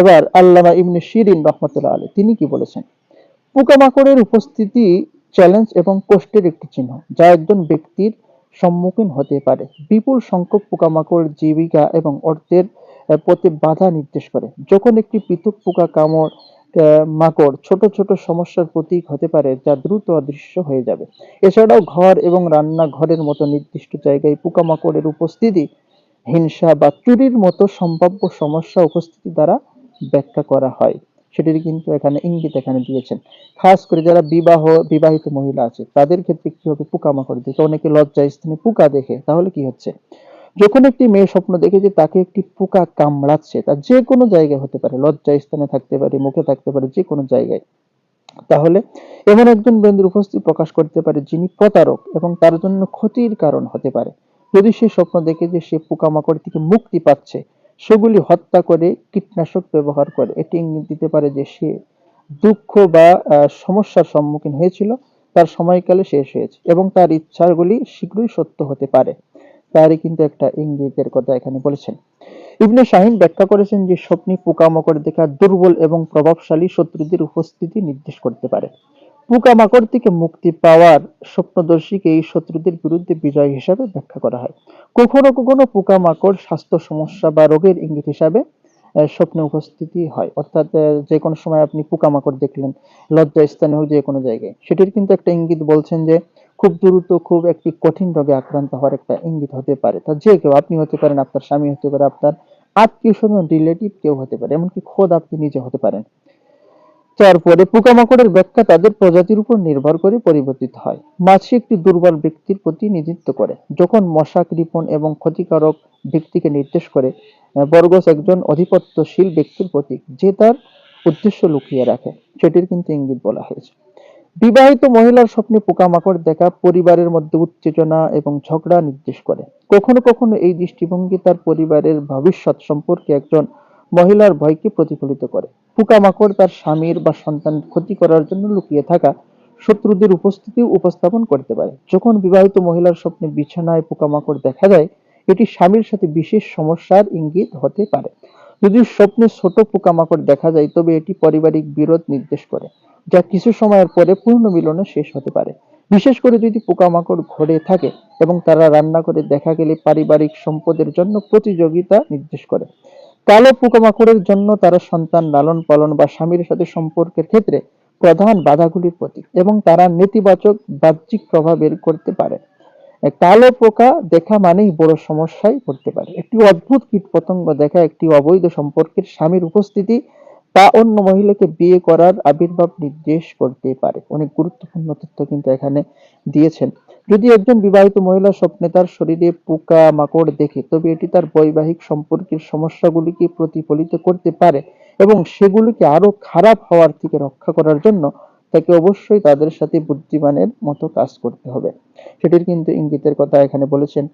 এবার আল্লামা ইবনে শিরিন রহমতুল্লাহ আলী তিনি কি বলেছেন? পোকামাকড়ের উপস্থিতি চ্যালেঞ্জ এবং কষ্টের একটি চিহ্ন, যা একজন ব্যক্তির সম্মুখীন হতে পারে। বিপুল সংখ্যক পোকামাকড় জীবিকা এবং অর্থের প্রতি বাধা নির্দেশ করে। যখন একটি পৃথক পোকা কামড় মাকড় ছোট ছোট সমস্যার প্রতীক হতে পারে, যা দ্রুত অদৃশ্য হয়ে যাবে। এছাড়াও ঘর এবং রান্নাঘরের মতো নির্দিষ্ট জায়গায় পোকামাকড়ের উপস্থিতি, হিংসা বা চুরির মতো সম্ভাব্য সমস্যা উপস্থিতি দ্বারা ব্যাখ্যা করা হয়। সেটির কিন্তু এখানে ইঙ্গিত এখানে দিয়েছেন। খাস করে যারা বিবাহ, বিবাহিত মহিলা আছে, তাদের ক্ষেত্রে কি হবে? পোকামাকড় দেখে অনেকে লজ্জা স্থানে পোকা দেখে। তাহলে কি হচ্ছে? যখন একটি মেয়ে স্বপ্ন দেখে যে তাকে একটি পোকা কামড়াচ্ছে, তা যে কোনো জায়গায় হতে পারে। লজ্জা স্থানে থাকতে পারে, মুখে থাকতে পারে, যে কোনো জায়গায়। তাহলে এমন একজন বন্ধুর উপস্থিতি প্রকাশ করতে পারে যিনি প্রতারক এবং তার জন্য ক্ষতির কারণ হতে পারে। যদি সে স্বপ্ন দেখে যে সে পোকামাকড় থেকে মুক্তি পাচ্ছে সেগুলি হত্যা করে, কীটনাশক ব্যবহার করে। এটি ইঙ্গিত দিতে পারে যে সে দুঃখ বা সমস্যার সম্মুখীন হয়েছিল, তার সময়কালে শেষ হয়েছে এবং তার ইচ্ছাগুলি শীঘ্রই সত্য হতে পারে। তারই কিন্তু একটা ইঙ্গিতের কথা এখানে বলেছেন। ইবনে শাহিন ব্যাখ্যা করেছেন যে, স্বপ্নে পোকামাকড় দেখা দুর্বল এবং প্রভাবশালী শত্রুদের উপস্থিতি নির্দেশ করতে পারে। পোকামাকড় থেকে মুক্তি পাওয়ার স্বপ্নদর্শীকে এই শত্রুদের বিরুদ্ধে বিজয় হিসাবে ব্যাখ্যা করা হয়। কখনো কখনো পোকামাকড় স্বাস্থ্য সমস্যা বা রোগের ইঙ্গিত হিসাবে স্বপ্নে উপস্থিতি হয়। অর্থাৎ যে কোনো সময় আপনি পোকামাকড় দেখলেন লজ্জা স্থানে হোক যে কোনো জায়গায়। সেটির কিন্তু একটা ইঙ্গিত বলছেন যে, খুব দ্রুত খুব একটি কঠিন রোগে আক্রান্ত হওয়ার একটা ইঙ্গিত হতে পারে। তা যে কেউ আপনি হতে পারেন, আপনার স্বামী হতে পারে, আপনার আত্মীয় স্বজন রিলেটিভ কেউ হতে পারে, এমনকি খোদ আপনি নিজে হতে পারেন। তারপরে পোকামাকড়ের ব্যাখ্যা তাদের প্রজাতির উপর নির্ভর করে পরিবর্তিত হয়। মাছি একটি দুর্বল ব্যক্তির প্রতিনিধিত্ব করে। যখন মশা, কৃপণ এবং ক্ষতিকারক ব্যক্তিকে নির্দেশ করে, বর্গস একজন আধিপত্যশীল ব্যক্তির প্রতীক, যে তার উদ্দেশ্য লুকিয়ে রাখে, সেটির কিন্তু ইঙ্গিত বলা হয়েছে। বিবাহিত মহিলার স্বপ্নে পোকামাকড় দেখা পরিবারের মধ্যে উত্তেজনা এবং ঝগড়া নির্দেশ করে। কখনো কখনো এই দৃষ্টিভঙ্গি তার পরিবারের ভবিষ্যৎ সম্পর্কে একজন মহিলার ভয়কে প্রতিফলিত করে। পোকামাকড় তার স্বামীর বা সন্তানের ক্ষতি করার জন্য লুকিয়ে থাকা শত্রুদের উপস্থিতি উপস্থাপন করতে পারে। যখন বিবাহিত মহিলার স্বপ্নে বিছানায় পোকামাকড় দেখা যায়, এটি স্বামীর সাথে বিশেষ সমস্যার ইঙ্গিত হতে পারে। যদি স্বপ্নে ছোট পোকামাকড় দেখা যায়, তবে এটি পারিবারিক বিরোধ নির্দেশ করে, যা কিছু সময়ের পরে পূর্ণ মিলনে শেষ হতে পারে। বিশেষ করে যদি পোকামাকড় ঘরে থাকে এবং তারা রান্না করে দেখা গেলে পারিবারিক সম্পদের জন্য প্রতিযোগিতা নির্দেশ করে। কালো পোকামাকড়ের জন্য তারা সন্তান লালন পালন বা স্বামীর সাথে সম্পর্কের ক্ষেত্রে প্রধান বাধাগুলির প্রতীক এবং তারা নেতিবাচক বাহ্যিক প্রভাব বের করতে পারে। কালো পোকা দেখা মানেই বড় সমস্যায় পড়তে পারে। একটি অদ্ভুত কীটপতঙ্গ দেখা একটি অবৈধ সম্পর্কের স্বামীর উপস্থিতি বা অন্য মহিলাকে বিয়ে করার আবির্ভাব নির্দেশ করতে পারে। অনেক গুরুত্বপূর্ণ তথ্য কিন্তু এখানে দিয়েছেন। যদি একজন বিবাহিত মহিলা স্বপ্নে তার শরীরে পোকা, মাকড় দেখে, তবে এটি তার বৈবাহিক সম্পর্কের সমস্যাগুলিকে প্রতিফলিত করতে পারে এবং সেগুলিকে আরও খারাপ হওয়ার থেকে রক্ষা করার জন্য তাকে অবশ্যই তাদের সাথে বুদ্ধিমানের মতো কাজ করতে হবে। সেটির কিন্তু ইঙ্গিতের কথা এখানে বলেছেন